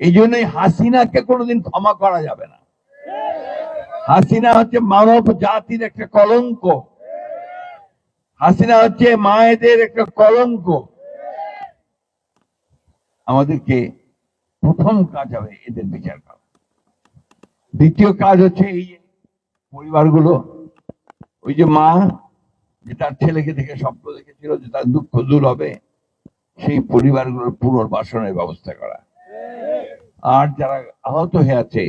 এই জন্যই হাসিনাকে কোনোদিন ক্ষমা করা যাবে না। হাসিনা হচ্ছে মানব জাতির একটা কলঙ্ক। হাসিনা হচ্ছে মায়েদের একটা কলঙ্ক। আমাদেরকে প্রথম কাজ হবে এদের বিচার করা। দ্বিতীয় কাজ হচ্ছে এই পরিবারগুলো, ওই যে মা, যে তার ছেলেকে দেখে স্বপ্ন দেখেছিল যে তার দুঃখ দূর হবে, সেই পরিবারগুলোর পুনর্বাসনের ব্যবস্থা করা। আর যারা আহত হয়ে আছে,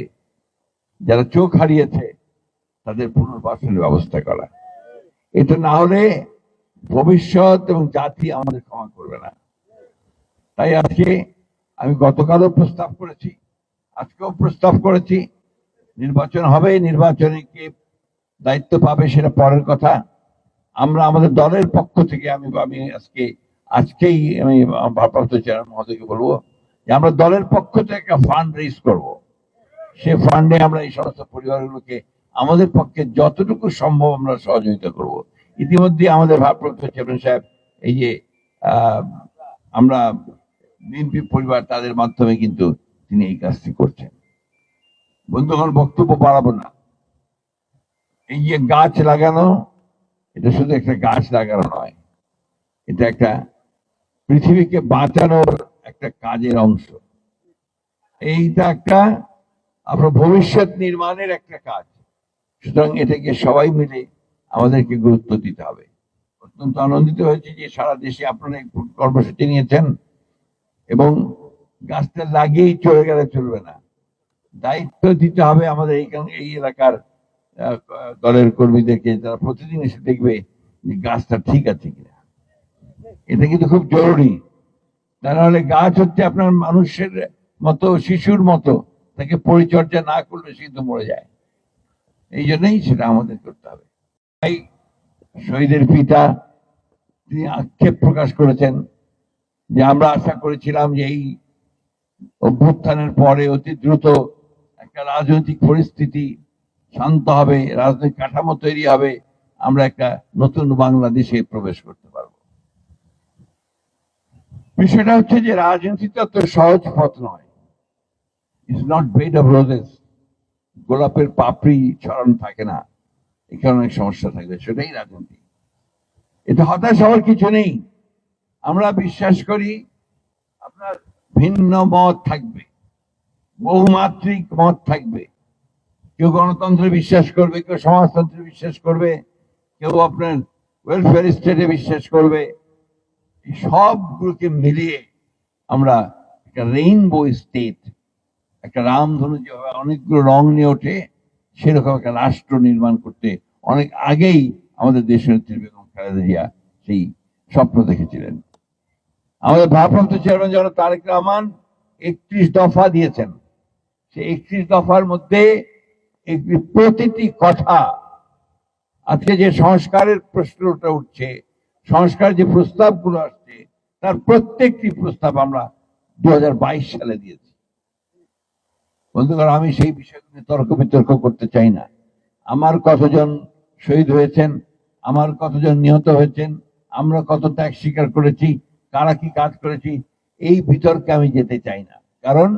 যারা চোখ হারিয়েছে, তাদের পুনর্বাসনের ব্যবস্থা করা। এটা না হলে ভবিষ্যৎ এবং জাতি আমাদের ক্ষমা করবে না। তাই আজকে আমি গতকালও প্রস্তাব করেছি, আজকেও প্রস্তাব করেছি, নির্বাচন হবে, নির্বাচনে কে দায়িত্ব পাবে সেটা পরের কথা। আমরা আমাদের দলের পক্ষ থেকে আমি আমি আজকে, আজকেই আমি ভারপ্রাপ্ত চেয়ারম্যান মহোদয়কে বলব আমরা দলের পক্ষ থেকে একটা ফান্ড রেজ করব। সে ফান্ডে আমরা এই সমস্ত পরিবারগুলোকে, আমাদের পক্ষে যতটুকু সম্ভব আমরা সহযোগিতা করব। ইতিমধ্যে আমাদের ভারপ্রাপ্ত চেয়ারম্যান সাহেব এই যে আমরা বিএনপি পরিবার তাদের মাধ্যমে কিন্তু তিনি এই কাজটি করছেন। বন্ধুগণ, বক্তব্য বাড়াবো না। এই যে গাছ লাগানো, এটা শুধু একটা গাছ লাগানো নয়, এটা একটা পৃথিবীকে বাঁচানোর একটা কাজের অংশ। এইটা একটা আপনার ভবিষ্যৎ নির্মাণের একটা কাজ। সুতরাং এটাকে সবাই মিলে আমাদেরকে গুরুত্ব দিতে হবে। অত্যন্ত আনন্দিত হয়েছে যে সারা দেশে আপনারা এই কর্মসূচি নিয়েছেন এবং গাছটা লাগিয়েই চলে গেলে চলবে না। দায়িত্ব দিতে হবে আমাদের এই এলাকার দলের কর্মীদেরকে তারা প্রতিদিন এসে দেখবে যে গাছটা ঠিক আছে কিনা। এটা কিন্তু খুব জরুরি। তা গাছ হচ্ছে আপনার মানুষের মতো, শিশুর মতো। তাকে পরিচর্যা না করলে কিন্তু মরে যায়। এই জন্যই সেটা আমাদের করতে হবে। তাই শহীদের পিতা, তিনি আক্ষেপ প্রকাশ করেছেন যে আমরা আশা করেছিলাম যে এই অভ্যুত্থানের পরে অতি দ্রুত একটা রাজনৈতিক পরিস্থিতি শান্ত হবে, রাজনৈতিক কাঠামো তৈরি হবে, আমরা একটা নতুন বাংলাদেশে প্রবেশ করতে বিষয়টা হচ্ছে যে রাজনীতি তো সহজ পথ নয়। It's not bed of roses গোলাপের পাপড়ি ছড়ানো থাকে না। এখানে অনেক সমস্যা থাকবে সেটাই রাজনীতি। এটা হতাশ হওয়ার কিছু নেই। আমরা বিশ্বাস করি আপনার ভিন্ন মত থাকবে। বহুমাত্রিক মত থাকবে। কেউ গণতন্ত্রে বিশ্বাস করবে, কেউ সমাজতন্ত্রে বিশ্বাস করবে, কেউ আপনার ওয়েলফেয়ার স্টেটে বিশ্বাস করবে। সবগুলোকে মিলিয়ে আমরা একটা রেইনবো স্টেট একটা রামধনু যেভাবে অনেকগুলো রং নিয়ে ওঠে, সেরকম একটা রাষ্ট্র নির্মাণ করতে অনেক আগেই আমাদের দেশনেত্রী বেগম খালেদা জিয়া সেই স্বপ্ন দেখেছিলেন। আমাদের ভারপ্রাপ্ত চেয়ারম্যান যেন তারেক রহমান একত্রিশ দফা দিয়েছেন। সেই একত্রিশ দফার মধ্যে প্রতিটি কথা, আজকে যে সংস্কারের প্রশ্নটা উঠছে সংস্কার যে প্রস্তাবগুলো আসছে তার প্রত্যেকটি প্রস্তাব আমরা দু হাজার বাইশ সালে দিয়েছি। বন্ধুগণ, আমি সেই বিষয়গুলো তর্ক বিতর্ক করতে চাই না। আমার কতজন শহীদ হয়েছেন, আমার কতজন নিহত হয়েছেন, আমরা কত ত্যাগ স্বীকার করেছি, কারা কি কাজ করেছি, এই বিতর্কে আমি যেতে চাই না। কারণ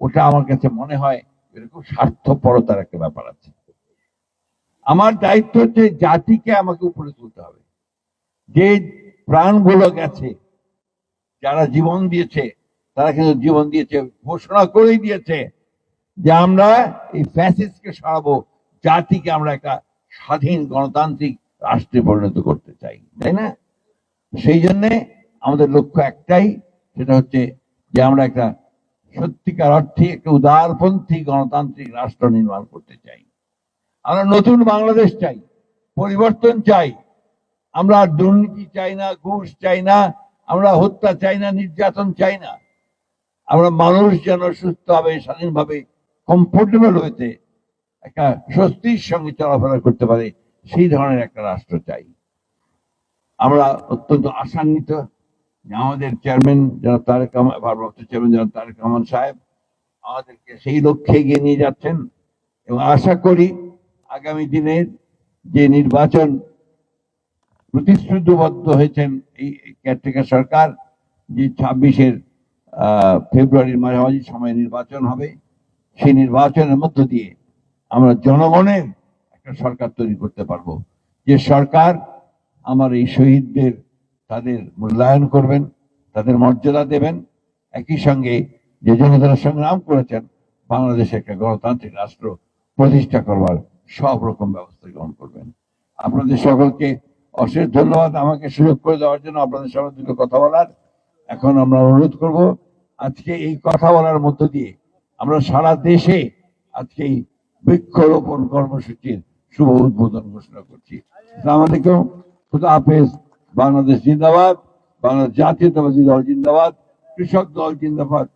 ওটা আমার কাছে মনে হয় এরকম স্বার্থপরতার একটা ব্যাপার আছে। আমার দায়িত্ব হচ্ছে জাতিকে আমাকে উপরে তুলতে হবে। যে প্রাণগুলো গেছে যারা জীবন দিয়েছে, তারা কিন্তু জীবন দিয়েছে, ঘোষণা করেই দিয়েছে যে আমরা এই ফ্যাসিস্টকে সরাবো, জাতিকে আমরা একটা স্বাধীন গণতান্ত্রিক রাষ্ট্রে পরিণত করতে চাই, তাই না? সেই জন্যে আমাদের লক্ষ্য একটাই, সেটা হচ্ছে যে আমরা একটা সত্যিকার অর্থে একটা উদারপন্থী গণতান্ত্রিক রাষ্ট্র নির্মাণ করতে চাই। আমরা নতুন বাংলাদেশ চাই, পরিবর্তন চাই। আমরা দুর্নীতি চাই না, ঘুষ চাই না আমরা হত্যা চাই না, নির্যাতন চাই না। আমরা মানুষ যেন সুস্থভাবে, স্বাধীনভাবে কমফোর্টেবল হয়েছে একটা স্বস্তির সঙ্গে চলাফেরা করতে পারে, সেই ধরনের একটা রাষ্ট্র চাই। আমরা অত্যন্ত আশান্বিত আমাদের চেয়ারম্যান যারা তারেক ভারপ্রাপ্ত চেয়ারম্যান যারা তারেক রহমান সাহেব আমাদেরকে সেই লক্ষ্যে এগিয়ে নিয়ে যাচ্ছেন এবং আশা করি আগামী দিনের যে নির্বাচন প্রতিশ্রুতিবদ্ধ হয়েছেন এই কেয়ারটেকার সরকার যে ছাব্বিশের ফেব্রুয়ারির মাঝামাঝি সময় নির্বাচন হবে। সেই নির্বাচনের মধ্য দিয়ে আমরা জনগণের একটা সরকার তৈরি করতে পারব। যে সরকার আমার এই শহীদদের তাদের মূল্যায়ন করবেন, তাদের মর্যাদা দেবেন। একই সঙ্গে যে জনতারা সংগ্রাম করেছেন, বাংলাদেশে একটা গণতান্ত্রিক রাষ্ট্র প্রতিষ্ঠা করবার সব রকম ব্যবস্থা গ্রহণ করবেন। আপনাদের সকলকে অশেষ ধন্যবাদ আমাকে সুযোগ করে দেওয়ার জন্য আপনাদের সঙ্গে দুটো কথা বলার। এখন আমরা অনুরোধ করব, আজকে এই কথা বলার মধ্য দিয়ে আমরা সারা দেশে আজকে এই বৃক্ষরোপণ কর্মসূচির শুভ উদ্বোধন ঘোষণা করছি। আসসালামু আলাইকুম, খুদা হাফেজ, বাংলাদেশ জিন্দাবাদ, বাংলাদেশ জাতীয়তাবাদী দল জিন্দাবাদ, কৃষক দল জিন্দাবাদ।